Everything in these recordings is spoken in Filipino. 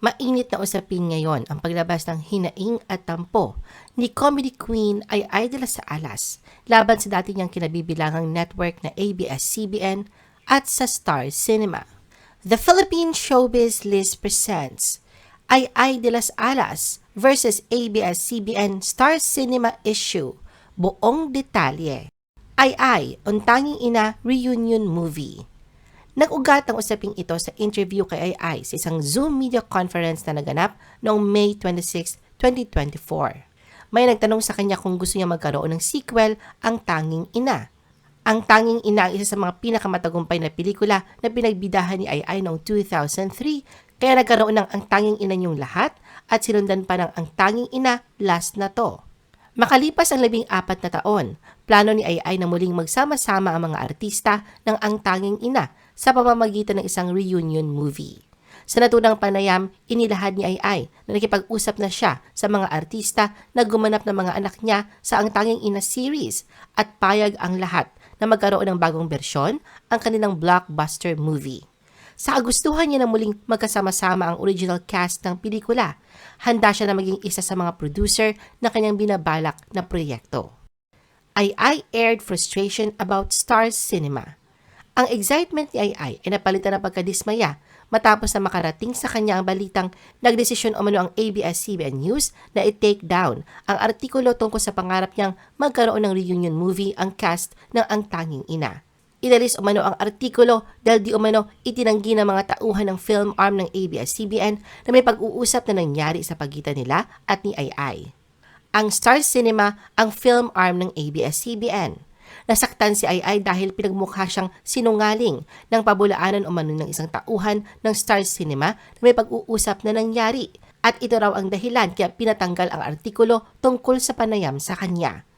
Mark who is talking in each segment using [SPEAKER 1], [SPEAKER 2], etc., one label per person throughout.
[SPEAKER 1] Mainit na usapin ngayon ang paglabas ng hinaing at tampo ni comedy queen ay Idol sa alas laban sa dati niyang kinabibilangang network na ABS-CBN at sa Star Cinema. The Philippine Showbiz List presents ay Idol Las Alas versus ABS-CBN Star Cinema issue. Buong detalye. Ay ay, Untanging Ina Reunion Movie. Nag-ugat ang usaping ito sa interview kay AI sa isang Zoom media conference na naganap noong May 26, 2024. May nagtanong sa kanya kung gusto niya magkaroon ng sequel ang Tanging Ina. Ang Tanging Ina ay isa sa mga pinakamatagumpay na pelikula na pinagbidahan ni AI noong 2003 kaya nagkaroon ng Ang Tanging Ina niyong lahat at sinundan pa ng Ang Tanging Ina last na to. Makalipas ang labing apat na taon, plano ni AI na muling magsama-sama ang mga artista ng Ang Tanging Ina sa pamamagitan ng isang reunion movie. Sa naturang panayam, inilahad ni Ai na nakipag-usap na siya sa mga artista na gumanap ng mga anak niya sa Ang Tanging Ina series at payag ang lahat na magkaroon ng bagong bersyon ang kanilang blockbuster movie. Sa kagustuhan niya na muling magkasama-sama ang original cast ng pelikula, handa siya na maging isa sa mga producer na kanyang binabalak na proyekto. Ai aired frustration about Stars Cinema – ang excitement ni Ai ay napalitan ng pagkadismaya matapos na makarating sa kanya ang balitang nagdesisyon umano ang ABS-CBN News na i-take down ang artikulo tungkol sa pangarap niyang magkaroon ng reunion movie ang cast ng Ang Tanging Ina. Inalis umano ang artikulo dahil di umano itinanggi ng mga tauhan ng film arm ng ABS-CBN na may pag-uusap na nangyari sa pagitan nila at ni Ai. Ang Star Cinema ang film arm ng ABS-CBN. Nasaktan si Ai dahil pinagmukha siyang sinungaling ng pabulaanan umano ng isang tauhan ng Star Cinema na may pag-uusap na nangyari. At ito raw ang dahilan kaya pinatanggal ang artikulo tungkol sa panayam sa kanya.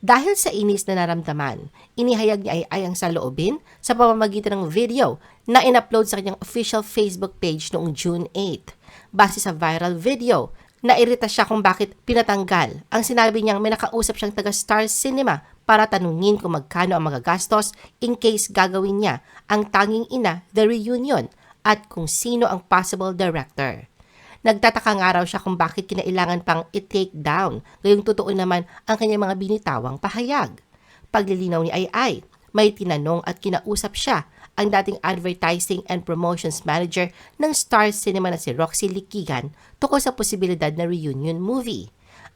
[SPEAKER 1] Dahil sa inis na naramdaman, inihayag ni Ai ang saloobin sa pamamagitan ng video na in-upload sa kanyang official Facebook page noong June 8. Base sa viral video, nairita siya kung bakit pinatanggal. Ang sinabi niyang may nakausap siyang taga Star Cinema para tanungin kung magkano ang magagastos in case gagawin niya ang tanging ina The Reunion at kung sino ang possible director. Nagtataka nga raw siya kung bakit kinailangan pang i-take down, gayong totoo naman ang kanyang mga binitawang pahayag. Paglilinaw ni Ai Ai, may tinanong at kinausap siya ang dating advertising and promotions manager ng Star Cinema na si Roxy Likigan tungkol sa posibilidad na reunion movie.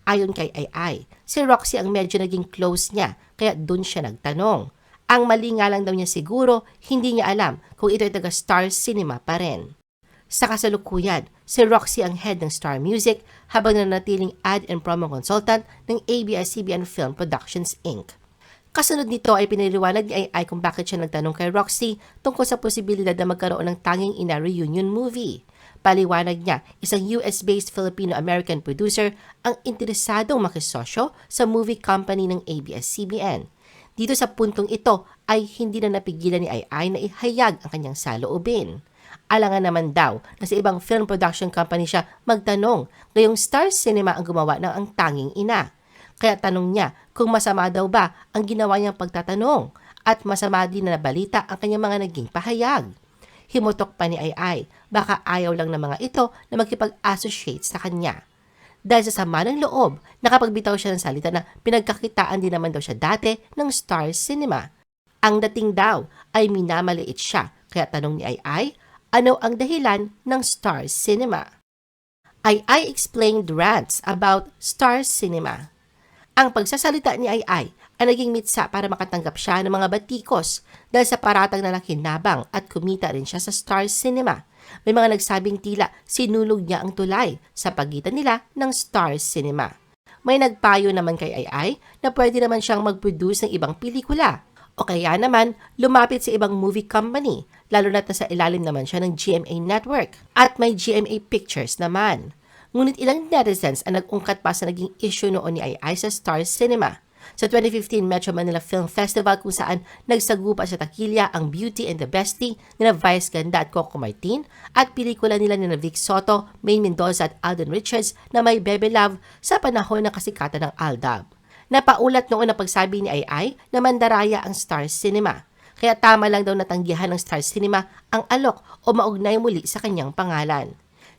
[SPEAKER 1] Ayon kay Ai, si Roxy ang medyo naging close niya kaya dun siya nagtanong. Ang mali nga lang daw niya siguro, hindi niya alam kung ito ay taga Star Cinema pa rin. Sa kasalukuyan, si Roxy ang head ng Star Music habang nanatiling ad and promo consultant ng ABS-CBN Film Productions Inc. Kasunod nito ay piniliwanag ni Ai kung bakit siya nagtanong kay Roxy tungkol sa posibilidad na magkaroon ng tanging ina reunion movie. Paliwanag niya, isang US-based Filipino-American producer ang interesadong makisosyo sa movie company ng ABS-CBN. Dito sa puntong ito ay hindi na napigilan ni Ai na ihayag ang kanyang saloobin. Alangan naman daw na sa ibang film production company siya magtanong ngayong Star Cinema ang gumawa ng ang tanging ina. Kaya tanong niya kung masama daw ba ang ginawa niyang pagtatanong at masama din na balita ang kanyang mga naging pahayag. Himutok pa ni Ai, baka ayaw lang ng mga ito na makipag-associate sa kanya. Dahil sa sama ng loob, nakapagbitaw siya ng salita na pinagkakitaan din naman daw siya dati ng Star Cinema. Ang dating daw ay minamaliit siya, kaya tanong ni Ai, ano ang dahilan ng Star Cinema? Ai Ai explained rants about Star Cinema. Ang pagsasalita ni Ai Ai ay naging mitsa para makatanggap siya ng mga batikos dahil sa paratang na nakinabang at kumita rin siya sa Star Cinema. May mga nagsabing tila sinulog niya ang tulay sa pagitan nila ng Star Cinema. May nagpayo naman kay Ai na pwede naman siyang mag-produce ng ibang pelikula. O kaya naman, lumapit sa ibang movie company, lalo na sa ilalim naman siya ng GMA Network. At may GMA Pictures naman. Ngunit ilang netizens ang nag-ungkat pa sa naging issue noon ni Ai sa Star Cinema sa 2015 Metro Manila Film Festival kung saan nagsagupa sa takilya ang Beauty and the Bestie ni Vice Ganda at Coco Martin at pelikula nila ni Vic Soto, Maine Mendoza at Alden Richards na may Bebe Love sa panahon ng kasikatan ng Aldab. Napaulat noon ang pagsabi ni Ai na mandaraya ang Star Cinema. Kaya tama lang daw natanggihan ng Star Cinema ang alok o maugnay muli sa kanyang pangalan.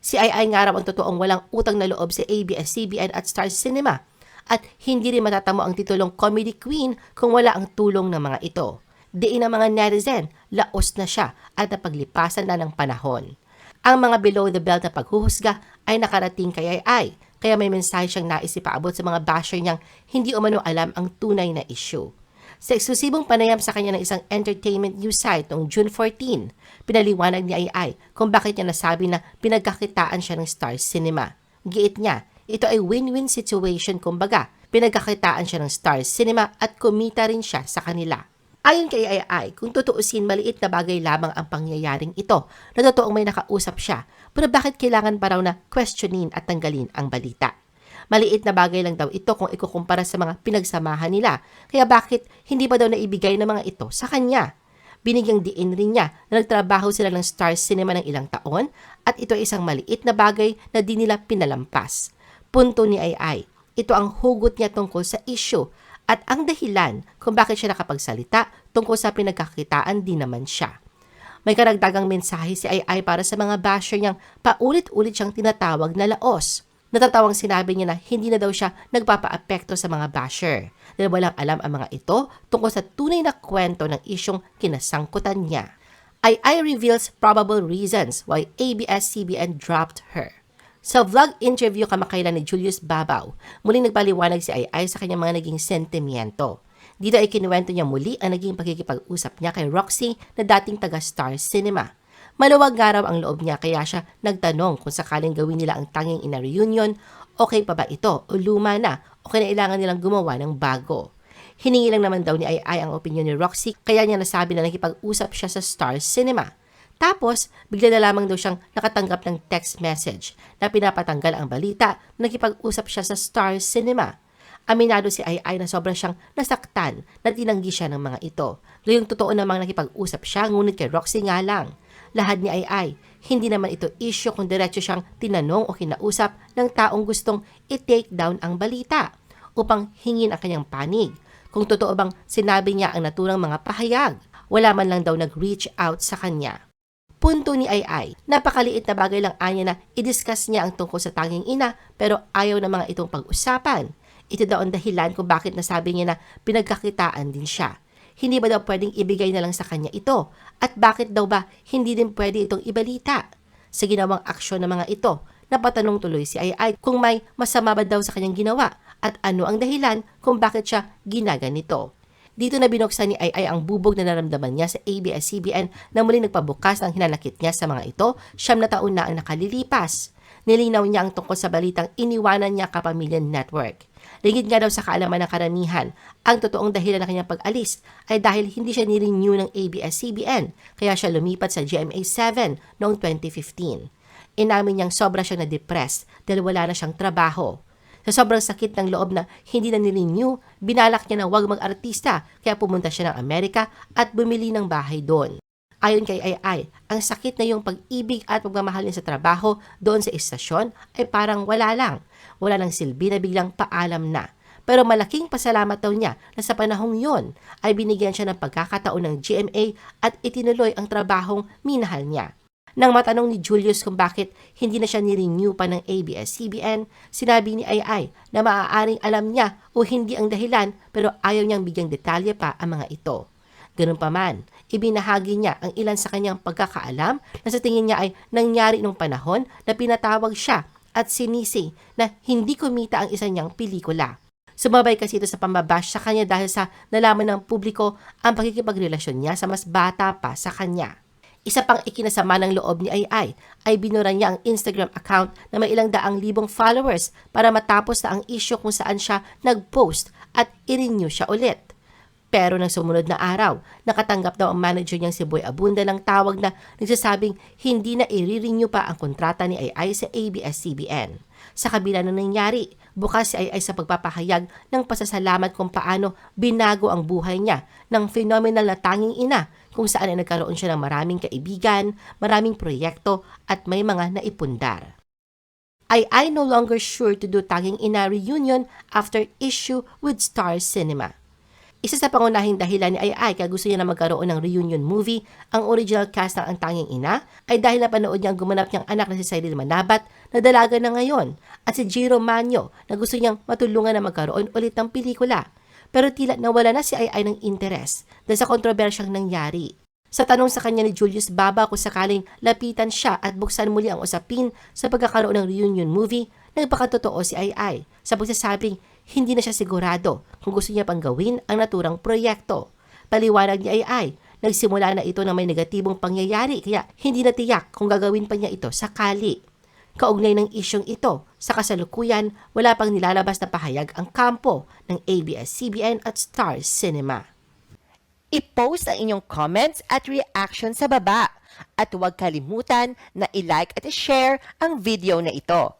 [SPEAKER 1] Si Ai nga raw ang totoong walang utang na loob sa ABS-CBN at Star Cinema at hindi rin matatamo ang titulong Comedy Queen kung wala ang tulong ng mga ito. Diin ang mga netizen, laos na siya at napaglipasan na ng panahon. Ang mga below the belt na paghuhusga ay nakarating kay Ai, kaya may mensahe siyang nais ipaabot sa mga basher niyang hindi umano alam ang tunay na issue. Sa eksklusibong panayam sa kanya ng isang entertainment news site noong June 14, pinaliwanag ni Ai kung bakit niya nasabi na pinagkakitaan siya ng Star Cinema. Giit niya, ito ay win-win situation kumbaga. Pinagkakitaan siya ng Star Cinema at kumita rin siya sa kanila. Ayon kay Ai, kung tutuusin maliit na bagay lamang ang pangyayaring ito na totoong may nakausap siya, pero bakit kailangan pa raw na questionin at tanggalin ang balita? Maliit na bagay lang daw ito kung ikukumpara sa mga pinagsamahan nila, kaya bakit hindi pa daw naibigay ng mga ito sa kanya? Binigyang diin rin niya na nagtrabaho sila ng Star Cinema ng ilang taon at ito ay isang maliit na bagay na di nila pinalampas. Punto ni Ai Ai, ito ang hugot niya tungkol sa issue at ang dahilan kung bakit siya nakapagsalita tungkol sa pinagkakitaan din naman siya. May karagdagang mensahe si Ai Ai para sa mga basher niyang paulit-ulit siyang tinatawag na laos. Natatawang sinabi niya na hindi na daw siya nagpapaapekto sa mga basher dahil walang alam ang mga ito tungkol sa tunay na kwento ng isyong kinasangkutan niya. Ai reveals probable reasons why ABS-CBN dropped her. Sa vlog interview kamakailan ni Julius Babaw, muling nagpaliwanag si Ai sa kanyang mga naging sentimiento. Dito ay kinuwento niya muli ang naging pagkikipag-usap niya kay Roxy na dating taga Star Cinema. Maluwag nga raw ang loob niya kaya siya nagtanong kung sakaling gawin nila ang tanging ina reunion, okay pa ba ito o luma na o kinailangan nilang gumawa ng bago. Hiningi lang naman daw ni Ai Ai ang opinion ni Roxy kaya niya nasabi na nakipag-usap siya sa Star Cinema. Tapos, bigla na lamang daw siyang nakatanggap ng text message na pinapatanggal ang balita na nakipag-usap siya sa Star Cinema. Aminado si Ai Ai na sobra siyang nasaktan na tinanggi siya ng mga ito. Gayong totoo namang nakipag-usap siya ngunit kay Roxy nga lang. Lahad ni Ai Ai, hindi naman ito issue kung diretso siyang tinanong o kinausap ng taong gustong i-take down ang balita upang hingin ang kanyang panig. Kung totoo bang sinabi niya ang naturang mga pahayag, wala man lang daw nag-reach out sa kanya. Punto ni Ai, napakaliit na bagay lang anya na i-discuss niya ang tungkol sa tanging ina pero ayaw na mga itong pag-usapan. Ito daw ang dahilan kung bakit nasabi niya na pinagkakitaan din siya. Hindi ba daw pwedeng ibigay na lang sa kanya ito? At bakit daw ba hindi din pwede itong ibalita? Sa ginawang aksyon ng mga ito, napatanong tuloy si Ai kung may masama ba daw sa kanyang ginawa at ano ang dahilan kung bakit siya ginaganito. Dito na binuksan ni Ai ang bubog na naramdaman niya sa ABS-CBN na muli nagpabukas ng hinanakit niya sa mga ito, siyam na taon na ang nakalilipas. Nilinaw niya ang tungkol sa balitang iniwanan niya kapamilya network. Ligid nga daw sa kaalaman ng karamihan, ang totoong dahilan ng kanyang pag-alis ay dahil hindi siya nirenew ng ABS-CBN, kaya siya lumipat sa GMA7 noong 2015. Inamin niyang sobra siyang na-depress dahil wala na siyang trabaho. Sa sobrang sakit ng loob na hindi na nirenew, binalak niya na huwag mag-artista kaya pumunta siya ng Amerika at bumili ng bahay doon. Ayon kay Ai ang sakit na yung pag-ibig at pagmamahal niya sa trabaho doon sa istasyon ay parang wala lang. Wala nang silbi na biglang paalam na. Pero malaking pasalamat daw niya na sa panahong yon ay binigyan siya ng pagkakataon ng GMA at itinuloy ang trabahong minahal niya. Nang matanong ni Julius kung bakit hindi na siya nirenew pa ng ABS-CBN, sinabi ni Ai na maaaring alam niya o hindi ang dahilan pero ayaw niyang bigyang detalye pa ang mga ito. Ganun pa man, ibinahagi niya ang ilan sa kanyang pagkakaalam na sa tingin niya ay nangyari nung panahon na pinatawag siya at sinisi na hindi kumita ang isa niyang pelikula. Sumabay kasi ito sa pambabash sa kanya dahil sa nalaman ng publiko ang pagkikipagrelasyon niya sa mas bata pa sa kanya. Isa pang ikinasama ng loob ni Ai ay binura niya ang Instagram account na may ilang daang libong followers para matapos na ang issue kung saan siya nag-post at i-renew siya ulit. Pero nang sumunod na araw, nakatanggap daw ang manager niyang si Boy Abunda ng tawag na nagsasabing hindi na i-renew pa ang kontrata ni Ai sa ABS-CBN. Sa kabila ng nangyari, bukas si Ai sa pagpapahayag ng pasasalamat kung paano binago ang buhay niya ng phenomenal na tanging ina kung saan ay nagkaroon siya ng maraming kaibigan, maraming proyekto at may mga naipundar. Ay I no longer sure to do Tanging Ina reunion after issue with Star Cinema. Isa sa pangunahing dahilan ni Ai kaya gusto niya na magkaroon ng reunion movie, ang original cast ng Ang Tanging Ina, ay dahil napanood niya ang gumanap niyang anak na si Cyril Manabat na dalaga na ngayon at si Jiro Manyo na gusto niyang matulungan na magkaroon ulit ng pelikula. Pero tila nawala na si Ai Ai ng interes dahil sa kontrobersyang nangyari. Sa tanong sa kanya ni Julius Baba kung sakaling lapitan siya at buksan muli ang usapin sa pagkakaroon ng reunion movie, nagpakatotoo si Ai Ai sa pagsasabing hindi na siya sigurado kung gusto niya pang gawin ang naturang proyekto. Paliwanag ni Ai Ai, nagsimula na ito ng may negatibong pangyayari kaya hindi na tiyak kung gagawin pa niya ito sakali. Kaugnay ng isyong ito, sa kasalukuyan, wala pang nilalabas na pahayag ang kampo ng ABS-CBN at Star Cinema.
[SPEAKER 2] I-post ang inyong comments at reaction sa baba. At huwag kalimutan na i-like at i-share ang video na ito.